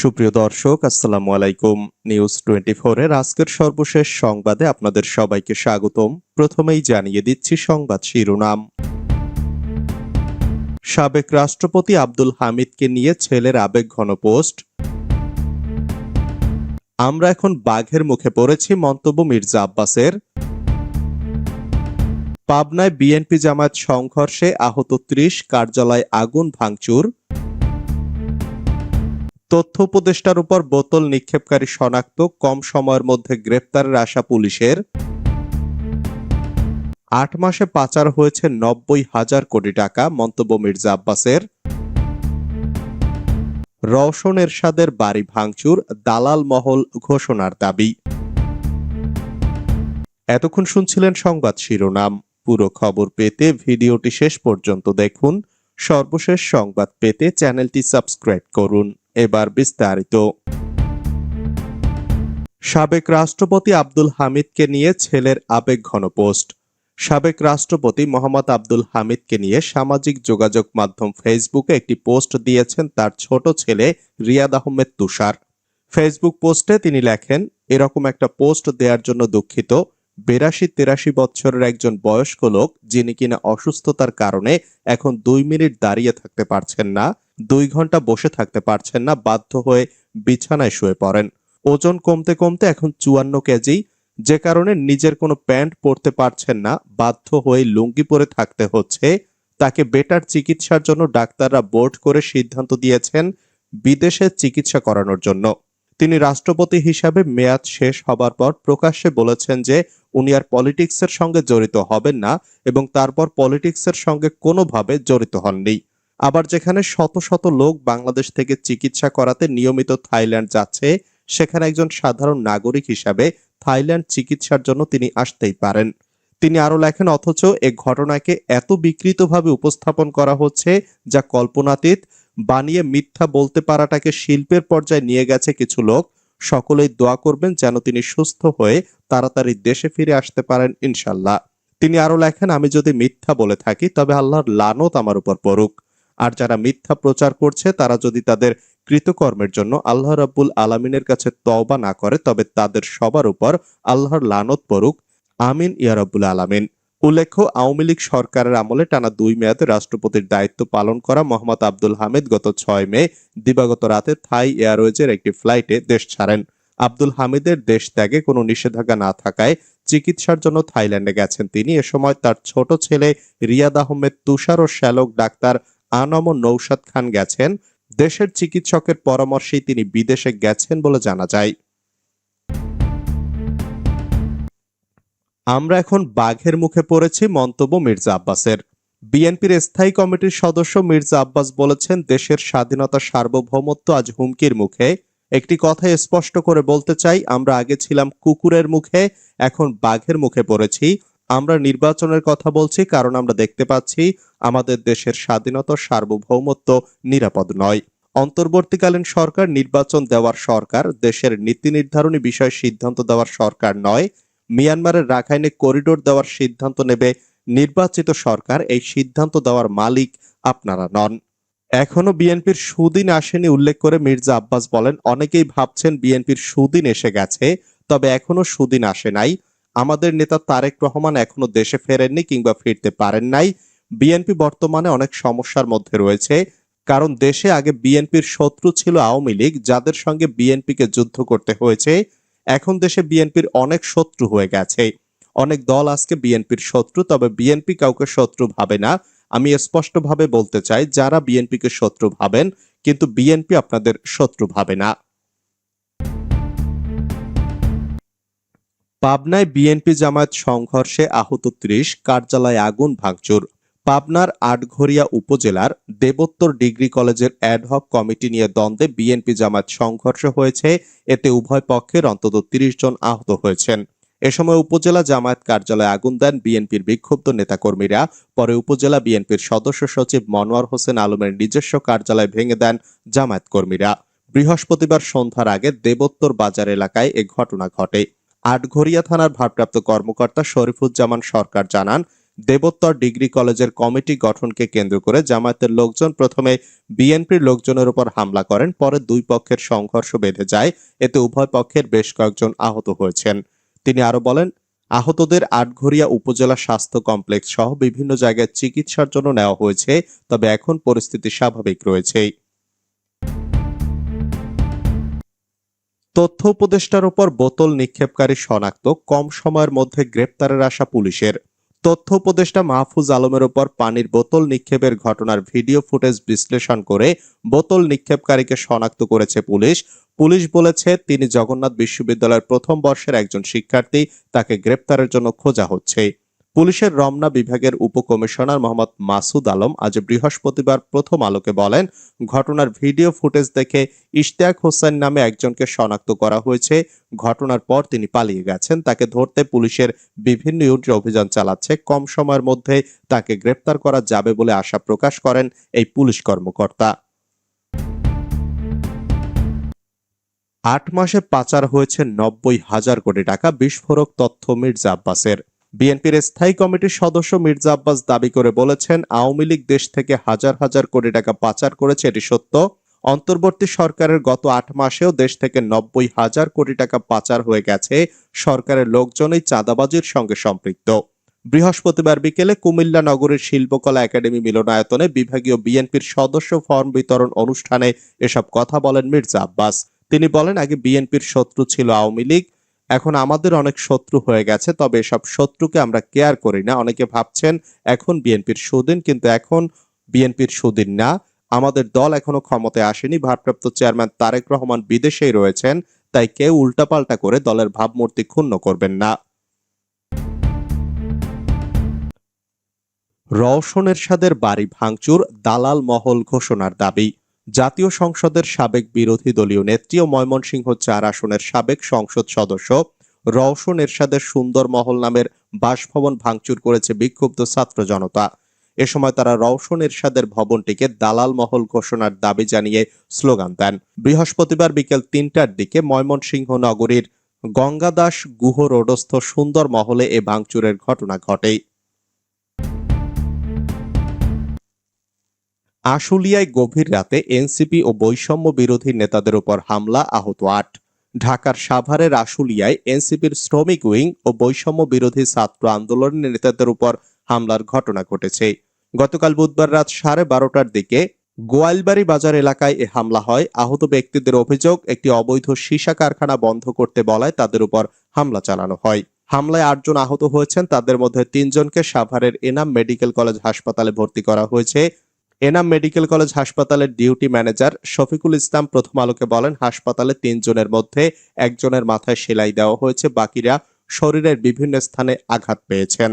সুপ্রিয় দর্শক, আসসালামু আলাইকুম। নিউজ টোয়েন্টি এর আজকের সর্বশেষ সংবাদে আপনাদের সবাইকে স্বাগতম। প্রথমেই জানিয়ে দিচ্ছি সংবাদ শিরোনাম। সাবেক রাষ্ট্রপতি আব্দুল হামিদকে নিয়ে ছেলের আবেগ ঘন পোস্ট। আমরা এখন বাঘের মুখে পড়েছি মন্তব্য মির্জা আব্বাসের। পাবনায় বিএনপি জামায়াত সংঘর্ষে আহত ত্রিশ, কার্যালয় আগুন ভাঙচুর। তথ্য উপদেষ্টার উপর বোতল নিক্ষেপকারী শনাক্ত, কম সময়ের মধ্যে গ্রেপ্তারের আশা পুলিশের। আট মাসে পাচার হয়েছে নব্বই হাজার কোটি টাকা, মন্তব্য মির্জা আব্বাসের। রওশন এরশাদের বাড়ি ভাঙচুর, দালাল মহল ঘোষণার দাবি। এতক্ষণ শুনছিলেন সংবাদ শিরোনাম। পুরো খবর পেতে ভিডিওটি শেষ পর্যন্ত দেখুন। সর্বশেষ সংবাদ পেতে চ্যানেলটি সাবস্ক্রাইব করুন। এবার বিস্তারিত। সাবেক রাষ্ট্রপতি আব্দুল হামিদকে নিয়ে ছেলের আবেগ ঘন পোস্ট। সাবেক রাষ্ট্রপতি মোহাম্মদ আব্দুল হামিদকে নিয়ে সামাজিক যোগাযোগ মাধ্যম ফেসবুকে একটি পোস্ট দিয়েছেন তার ছোট ছেলে রিয়াদ আহমেদ তুষার। ফেসবুক পোস্টে তিনি লেখেন, এরকম একটা পোস্ট দেওয়ার জন্য দুঃখিত। বেরাশি তেরাশি বছরের একজন বয়স্ক লোক যিনি কিনা অসুস্থতার কারণে এখন দুই মিনিট দাঁড়িয়ে থাকতে পারছেন না দুই ঘণ্টা বসে থাকতে পারছেন না, বাধ্য হয়ে বিছানায় শুয়ে পড়েন। ওজন কমতে কমতে এখন চুয়ান্ন কেজি, যে কারণে নিজের কোনো প্যান্ট পরতে পারছেন না, বাধ্য হয়ে লুঙ্গি পরে থাকতে হচ্ছে। তাকে বেটার চিকিৎসার জন্য ডাক্তাররা বোর্ড করে সিদ্ধান্ত দিয়েছেন বিদেশে চিকিৎসা করানোর জন্য। তিনি রাষ্ট্রপতি হিসাবে মেয়াদ শেষ হবার পর প্রকাশ্যে বলেছেন যে, উনি আর পলিটিক্সের সঙ্গে জড়িত হবেন না এবং তারপর পলিটিক্সের সঙ্গে কোনোভাবে জড়িত হননি। আবার যেখানে শত শত লোক বাংলাদেশ থেকে চিকিৎসা করাতে নিয়মিত থাইল্যান্ড যাচ্ছে, সেখানে একজন সাধারণ নাগরিক হিসাবে থাইল্যান্ড চিকিৎসার জন্য তিনি আসতেই পারেন। তিনি আরও লেখেন, অথচ এ ঘটনাকে এত বিকৃতভাবে উপস্থাপন করা হচ্ছে যা কল্পনাতীত, বানিয়ে মিথ্যা বলতে পারাটাকে শিল্পের পর্যায়ে নিয়ে গেছে কিছু লোক। সকলেই দোয়া করবেন যেন তিনি সুস্থ হয়ে তাড়াতাড়ি দেশে ফিরে আসতে পারেন, ইনশাল্লাহ। তিনি আরও লেখেন, আমি যদি মিথ্যা বলে থাকি, তবে আল্লাহর লানত আমার উপর পড়ুক। আর যারা মিথ্যা প্রচার করছে, তারা যদি তাদের কৃতকর্মের জন্য আল্লাহ রাব্বুল আলামিনের কাছে তওবা না করে, তবে তাদের সবার উপর আল্লাহর লানত পড়ুক। আমিন, ইয়া রাব্বুল আলামিন। উল্লেখ্য, আওয়ামী লীগ সরকারের আমলে টানা দুই মেয়াদে রাষ্ট্রপতির দায়িত্ব পালন করা মোহাম্মদ আব্দুল হামিদ গত ছয় মে, দিবাগত রাতে থাই এয়ারওয়েজের একটি ফ্লাইটে দেশ ছাড়েন। আব্দুল হামিদের দেশ ত্যাগে কোনো নিষেধাজ্ঞা না থাকায় চিকিৎসার জন্য থাইল্যান্ডে গেছেন তিনি। এ সময় তার ছোট ছেলে রিয়াদ আহমেদ তুষার ও শ্যালক ডাক্তার আনম নৌশাদ খান গেছেন। দেশের চিকিৎসকের পরামর্শেই তিনি বিদেশে গেছেন বলে জানা যায়। আমরা এখন বাঘের মুখে পড়েছি মন্তব্য মির্জা আব্বাসের। বিএনপির স্থায়ী কমিটির সদস্য মির্জা আব্বাস বলেছেন, দেশের স্বাধীনতা সার্বভৌমত্ব আজ হুমকির মুখে। একটি কথা স্পষ্ট করে বলতে চাই, আমরা আগে ছিলাম কুকুরের মুখে, এখন বাঘের মুখে পড়েছি। আমরা নির্বাচনের কথা বলছি, কারণ আমরা দেখতে পাচ্ছি আমাদের দেশের স্বাধীনতা সার্বভৌমত্ব নিরাপদ নয়। অন্তর্বর্তীকালীন সরকার নির্বাচন দেওয়ার সরকার, দেশের নীতি নির্ধারণী বিষয়ে সিদ্ধান্ত দেওয়ার সরকার নয়, মিয়ানমারের রাখাইনে করিডোর দেওয়ার সিদ্ধান্ত নেবে নির্বাচিত সরকার, এই সিদ্ধান্ত দেওয়ার মালিক আপনারা নন। এখনও বিএনপির সুদিন আসেনি উল্লেখ করে মির্জা আব্বাস বলেন, অনেকেই ভাবছেন বিএনপির সুদিন এসে গেছে, তবে এখনও সুদিন আসে নাই। আমাদের নেতা তারেক রহমান এখনও দেশে ফেরেননি কিংবা ফিরতে পারেন নাই। বিএনপি বর্তমানে অনেক সমস্যার মধ্যে রয়েছে। কারণ দেশে আগে বিএনপির শত্রু ছিল আওয়ামী লীগ, যাদের সঙ্গে বিএনপিকে যুদ্ধ করতে হয়েছে। এখন দেশে বিএনপির অনেক শত্রু হয়ে গেছে। অনেক দল আজকে বিএনপির শত্রু, তবে বিএনপি কাউকে শত্রু ভাবে না। আমি স্পষ্টভাবে বলতে চাই, যারা বিএনপিকে শত্রু ভাবেন, কিন্তু বিএনপি আপনাদের শত্রু ভাবে না। পাবনায় বিএনপি জামায়াত সংঘর্ষে আহত ত্রিশ, কার্যালয়ে আগুন ভাঙচুর। পাবনার আটঘরিয়া উপজেলার দেবোত্তর ডিগ্রি কলেজের অ্যাডহক কমিটি নিয়ে দ্বন্দ্বে বিএনপি জামায়াত সংঘর্ষ হয়েছে। এতে উভয় পক্ষের অন্তত তিরিশ জন আহত হয়েছেন। এ সময় উপজেলা জামায়াত কার্যালয়ে আগুন দেন বিএনপির বিক্ষুব্ধ নেতাকর্মীরা। পরে উপজেলা বিএনপির সদস্য সচিব মনোয়ার হোসেন আলমের নিজস্ব কার্যালয় ভেঙে দেন জামায়াত কর্মীরা। বৃহস্পতিবার সন্ধ্যার আগে দেবোত্তর বাজার এলাকায় এ ঘটনা ঘটে। আটঘরিয়া থানার ভারপ্রাপ্ত কর্মকর্তা শরীফুজ্জামান সরকার জানান, দেবোত্তর ডিগ্রি কলেজের কমিটি গঠনকে কেন্দ্র করে জামায়াতের লোকজন প্রথমে বিএনপির লোকজনের উপর হামলা করেন, পরে দুই পক্ষের সংঘর্ষ বেঁধে যায়। এতে উভয় পক্ষের বেশ কয়েকজন আহত হয়েছেন। তিনি আরও বলেন, আহতদের আটঘরিয়া উপজেলা স্বাস্থ্য কমপ্লেক্স সহ বিভিন্ন জায়গায় চিকিৎসার জন্য নেওয়া হয়েছে, তবে এখন পরিস্থিতি স্বাভাবিক রয়েছে তথ্য উপদেষ্টার উপর বোতল নিক্ষেপকারী শনাক্ত কম সময়ের মধ্যে গ্রেপ্তারের আশা পুলিশের। তথ্য উপদেষ্টা মাহফুজ আলমের উপর পানির বোতল নিক্ষেপের ঘটনার ভিডিও ফুটেজ বিশ্লেষণ করে বোতল নিক্ষেপকারীকে শনাক্ত করেছে পুলিশ। পুলিশ বলেছে, তিনি জগন্নাথ বিশ্ববিদ্যালয়ের প্রথম বর্ষের একজন শিক্ষার্থী, তাকে গ্রেপ্তারের জন্য খোঁজা হচ্ছে। পুলিশের রমনা বিভাগের উপকমিশনার মোহাম্মদ মাসুদ আলম আজ বৃহস্পতিবার প্রথম আলোকে বলেন, ঘটনার ভিডিও ফুটেজ দেখে ইশতিয়াক হোসেন নামে একজনকে শনাক্ত করা হয়েছে। ঘটনার পর তিনি পালিয়ে গেছেন। তাকে ধরতে পুলিশের বিভিন্ন ইউনিট অভিযান চালাচ্ছে। কম সময়ের মধ্যে তাকে গ্রেপ্তার করা যাবে বলে আশা প্রকাশ করেন এই পুলিশ কর্মকর্তা। আট মাসে পাচার হয়েছে নব্বই হাজার কোটি টাকা। বিস্ফোরক তথ্য মির্জা আব্বাসের। বিএনপির স্থায়ী কমিটির সদস্য মির্জা আব্বাস দাবি করে বলেছেন, আওয়ামী লীগ দেশ থেকে হাজার হাজার কোটি টাকা পাচার করেছে, এটি সত্য। অন্তর্বর্তী সরকারের গত আট মাসেও দেশ থেকে নব্বই হাজার কোটি টাকা পাচার হয়ে গেছে, সরকারের লোকজনই চাঁদাবাজির সঙ্গে সম্পৃক্ত। বৃহস্পতিবার বিকেলে কুমিল্লা নগরের শিল্পকলা একাডেমি মিলনায়তনে বিভাগীয় বিএনপির সদস্য ফর্ম বিতরণ অনুষ্ঠানে এসব কথা বলেন মির্জা আব্বাস। তিনি বলেন, আগে বিএনপির শত্রু ছিল আওয়ামী লীগ এখন আমাদের অনেক শত্রু হয়ে গেছে, তবে এসব শত্রুকে আমরা কেয়ার করি না। অনেকে ভাবছেন এখন বিএনপির সুদিন, কিন্তু এখন বিএনপির সুদিন না। আমাদের দল এখনও ক্ষমতায় আসেনি। ভারপ্রাপ্ত চেয়ারম্যান তারেক রহমান বিদেশেই রয়েছেন, তাই কেউ উল্টাপাল্টা করে দলের ভাবমূর্তি ক্ষুণ্ণ করবেন না। রওশন এরশাদের বাড়ি ভাঙচুর, দালাল মহল ঘোষণার দাবি। জাতীয় সংসদের সাবেক বিরোধী দলীয় নেত্রী ও ময়মনসিংহ চার আসনের সাবেক সংসদ সদস্য রওশন এরশাদের সুন্দর মহল নামের বাসভবন ভাঙচুর করেছে বিক্ষুব্ধ ছাত্র জনতা। এ সময় তারা রওশন এরশাদের ভবনটিকে দালাল মহল ঘোষণার দাবি জানিয়ে স্লোগান দেন। বৃহস্পতিবার বিকেল তিনটার দিকে ময়মনসিংহ নগরীর গঙ্গাদাস গুহ রোডস্থ সুন্দর মহলে এ ভাঙচুরের ঘটনা ঘটে। আশুলিয়ায় গভীর রাতে এনসিপি ও বৈষম্য বিরোধী নেতাদের উপর হামলা, আহত আট। ঢাকার সাভারের আশুলিয়ায় এনসিপির শ্রমিক উইং ও বৈষম্য বিরোধী ছাত্র আন্দোলনের নেতাদের উপর হামলার ঘটনা ঘটেছে। গতকাল বুধবার রাত সাড়ে বারোটার দিকে গোয়ালবাড়ি বাজার এলাকায় এ হামলা হয়। আহত ব্যক্তিদের অভিযোগ, একটি অবৈধ সীসা কারখানা বন্ধ করতে বলায় তাদের উপর হামলা চালানো হয়। হামলায় আটজন আহত হয়েছেন, তাদের মধ্যে তিনজনকে সাভারের এনাম মেডিকেল কলেজ হাসপাতালে ভর্তি করা হয়েছে। এনাম মেডিকেল কলেজ হাসপাতালের ডিউটি ম্যানেজার শফিকুল ইসলাম প্রথম আলোকে বলেন, হাসপাতালে তিনজনের মধ্যে একজনের মাথায় সেলাই দেওয়া হয়েছে, বাকিরা শরীরের বিভিন্ন স্থানে আঘাত পেয়েছেন।